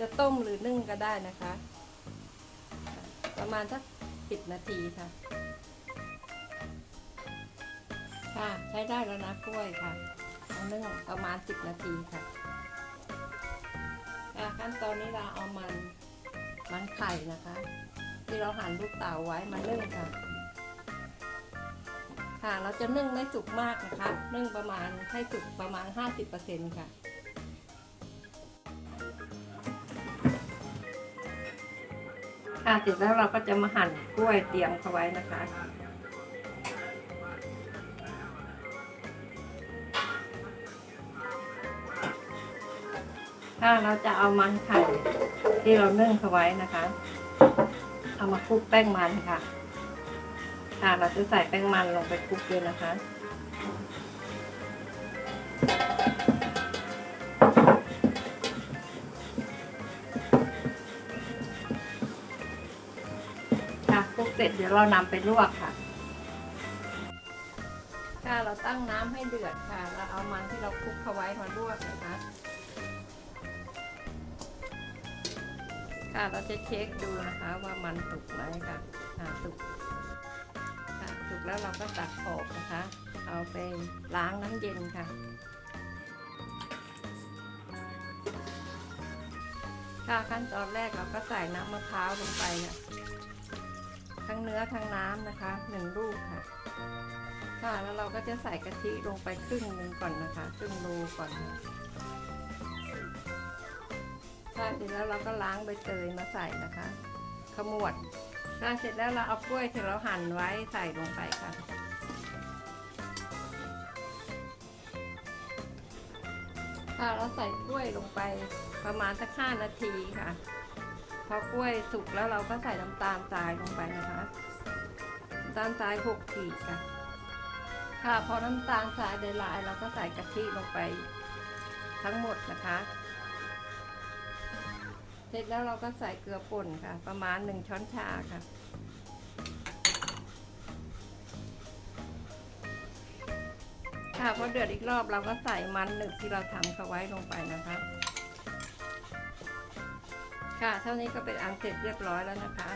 จะต้มหรือนึ่งก็ได้นะคะ ประมาณสักสิบนาทีค่ะ ค่ะใช้ได้แล้วนะกล้วยค่ะเอานึ่งประมาณสิบนาทีค่ะอะขั้นตอนนี้เราเอามันมันไข่นะคะ ที่เราหั่นลูกเต๋าไว้มานึ่งค่ะ ค่ะเราจะนึ่งไม่สุกมากนะคะ นึ่งประมาณให้สุกประมาณ 50%ค่ะ ค่ะเสร็จแล้วเราก็จะมาหั่นกล้วยเตรียมเขาไว้นะคะค่ะเราจะเอามันไข่ที่เรานึ่งเขาไว้นะคะ เอามาคลุกแป้งมันค่ะ ค่ะเราจะใส่แป้งมันลงไปคลุกด้วยนะคะ เสร็จเดี๋ยวเรานำไปลวกค่ะ ค่ะเราตั้งน้ำให้เดือดค่ะ เราเอามันที่เราคลุกเข้าไว้มาลวกนะคะ ค่ะเราจะเช็คดูนะคะว่ามันสุกไหมค่ะอ่าสุกค่ะสุกแล้วเราก็ตักออกนะคะ เอาไปล้างน้ำเย็นค่ะค่ะขั้นตอนแรกเราก็ใส่น้ำมะพร้าวลงไปค่ะ ทั้งเนื้อทั้งน้ำนะคะหนึ่งลูกค่ะ ค่ะแล้วเราก็จะใส่กะทิลงไปครึ่งหนึ่งก่อนนะคะครึ่งโลก่อนค่ะเสร็จแล้วเราก็ล้างใบเตยมาใส่นะคะ ขมวดค่ะเสร็จแล้วเราเอากล้วยที่เราหั่นไว้ใส่ลงไปค่ะค่ะเราใส่กล้วยลงไปประมาณสักห้านาทีค่ะ พอกล้วยสุกแล้วเราก็ใส่น้ำตาลทรายลงไปนะคะน้ำตาลทรายหกขีดค่ะ ค่ะพอน้ำตาลทรายได้ละลายเราก็ใส่กะทิลงไปทั้งหมดนะคะ เสร็จแล้วเราก็ใส่เกลือป่นค่ะ ประมาณหนึ่งช้อนชาค่ะค่ะพอเดือดอีกรอบเราก็ใส่มันหนึบที่เราทำเขาไว้ลงไปนะคะ ค่ะ เท่านี้ก็เป็นอันเสร็จเรียบร้อยแล้วนะคะ